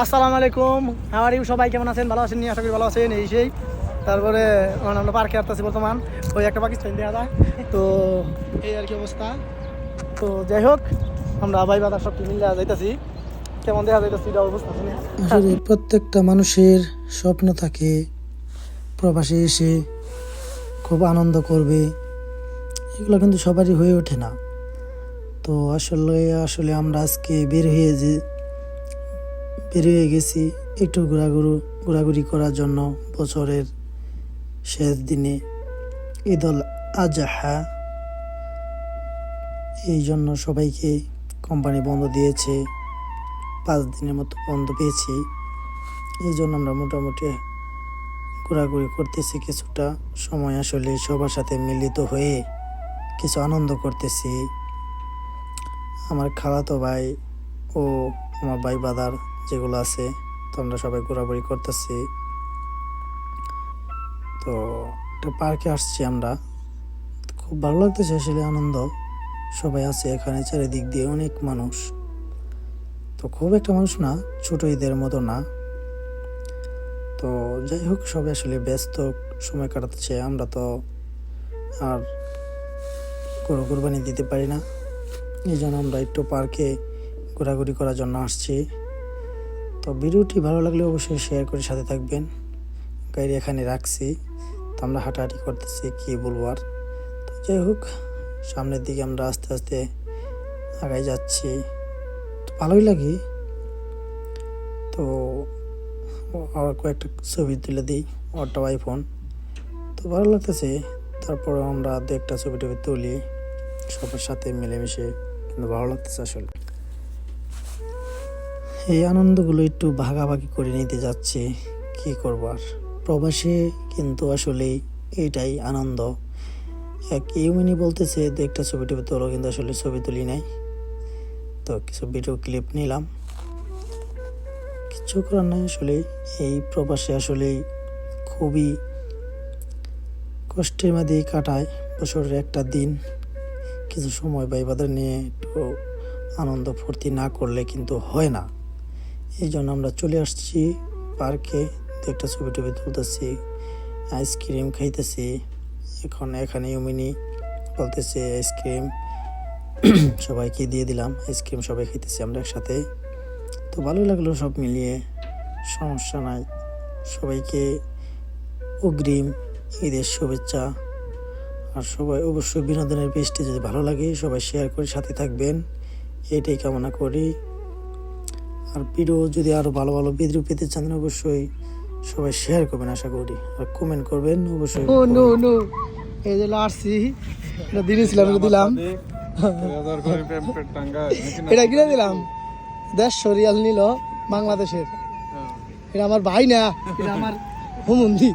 আসসালামু আলাইকুম। আমার ইউ সবাই কেমন আছেন? ভালো আছেন নি? আশা করি ভালো আছেন। এই সেই। তারপরে আমরা পার্কে আসতেছি বর্তমান। ওই একটা পাকিস্তান দেওয়া যায়। তো এই আর কি অবস্থা। তো যাই হোক, আমরা ভাই বাদার সব মিলে যাইতেছি। কেমন দেখা যাইতেছি এটা অবস্থা প্রত্যেকটা মানুষের স্বপ্ন থাকে। প্রবাসে এসে খুব আনন্দ করবে। এগুলো কিন্তু সবারই হয়ে ওঠে না। তো আসলে আসলে আমরা আজকে বের হয়ে যে বের হয়ে গেছি একটু ঘোরাঘুরু, ঘোরাঘুরি করার জন্য বছরের শেষ দিনে। ঈদুল আজহা এই জন্য সবাইকে কোম্পানি বন্ধ দিয়েছে। পাঁচ দিনের মতো বন্ধ পেয়েছি। এই জন্য আমরা মোটামুটি ঘোরাঘুরি করতেছি কিছুটা। সময় আসলে সবার সাথে মিলিত হয়ে কিছু আনন্দ করতেছি। আমার খালাতো ভাই ও আমার ভাই বাদার যেগুলো আছে, তো আমরা সবাই ঘোরাঘুরি করতেছি। তো একটা পার্কে আসছি আমরা। খুব ভালো লাগতেছে আসলে, আনন্দ। সবাই আছে এখানে, চারিদিক দিয়ে অনেক মানুষ। তো খুব একটা মানুষ না, ছোট ঈদের মতো না। তো যাই হোক, সবাই আসলে ব্যস্ত, সময় কাটাচ্ছে। আমরা তো আর গরু কোরবানি দিতে পারি না। এই জন্য আমরা একটু পার্কে ঘোরাঘুরি করার জন্য আসছি। তো ভিডিওটি ভালো লাগলে অবশ্যই শেয়ার করে সাথে থাকবেন। গাড়ি এখানে রাখছি। তো আমরা হাঁটাহাঁটি করতেছি, কি বলব আর। তো যাই হোক, সামনের দিকে আমরা আস্তে আস্তে আগাই যাচ্ছি। তো ভালোই লাগে। তো আর কয়েকটা ছবি তুলে দিই ওরটাও আইফোন তো ভালো লাগতেছে। তারপরে আমরা দু একটা ছবি টবি তুলি। সবার সাথে মিলেমিশে, কিন্তু ভালো লাগতেছে আসলে। এই আনন্দগুলো একটু ভাগাভাগি করে নিতে যাচ্ছে। কি করবার প্রবাসে কিন্তু আসলে এটাই আনন্দ। এক ইউমিনি বলতেছে একটা ছবি টবি তোলো, কিন্তু আসলে ছবি তুলি নাই। তো কিছু ভিডিও ক্লিপ নিলাম। কিছু করার নাই আসলে। এই প্রবাসে আসলে খুবই কষ্টের মধ্যেই কাটায় বছরের একটা দিন। কিছু সময় বা এবাদের নিয়ে একটু আনন্দ ফুর্তি না করলে কিন্তু হয় না। এই জন্য আমরা চলে আসছি পার্কে। একটা ছবি টবি তুলতেছি, আইসক্রিম খাইতেছি। এখন এখানে ইউমিনি বলতেছে, আইসক্রিম, সবাইকে দিয়ে দিলাম, আইসক্রিম সবাই খেতেছি আমরা একসাথে। তো ভালো লাগল সব মিলিয়ে, সমস্যা নাই। সবাইকে অগ্রিম ঈদের শুভেচ্ছা। আর সবাই অবশ্যই বিনোদনের পেজটি যদি ভালো লাগে, সবাই শেয়ার করে সাথে থাকবেন। এটাই কামনা করি। আর ভিডিও যদি আরও ভালো ভালো ভিডিও পেতে চান অবশ্যই সবাই শেয়ার করবেন আশা করি। আর কমেন্ট করবেন অবশ্যই ও নো নো এই যে আসছি এটা দিয়েছিলাম এটা দিলাম। এটা কিনে দিলাম। দেড়শো রিয়াল নিল বাংলাদেশের। এটা আমার ভাই না এটা আমার হুমন্দি।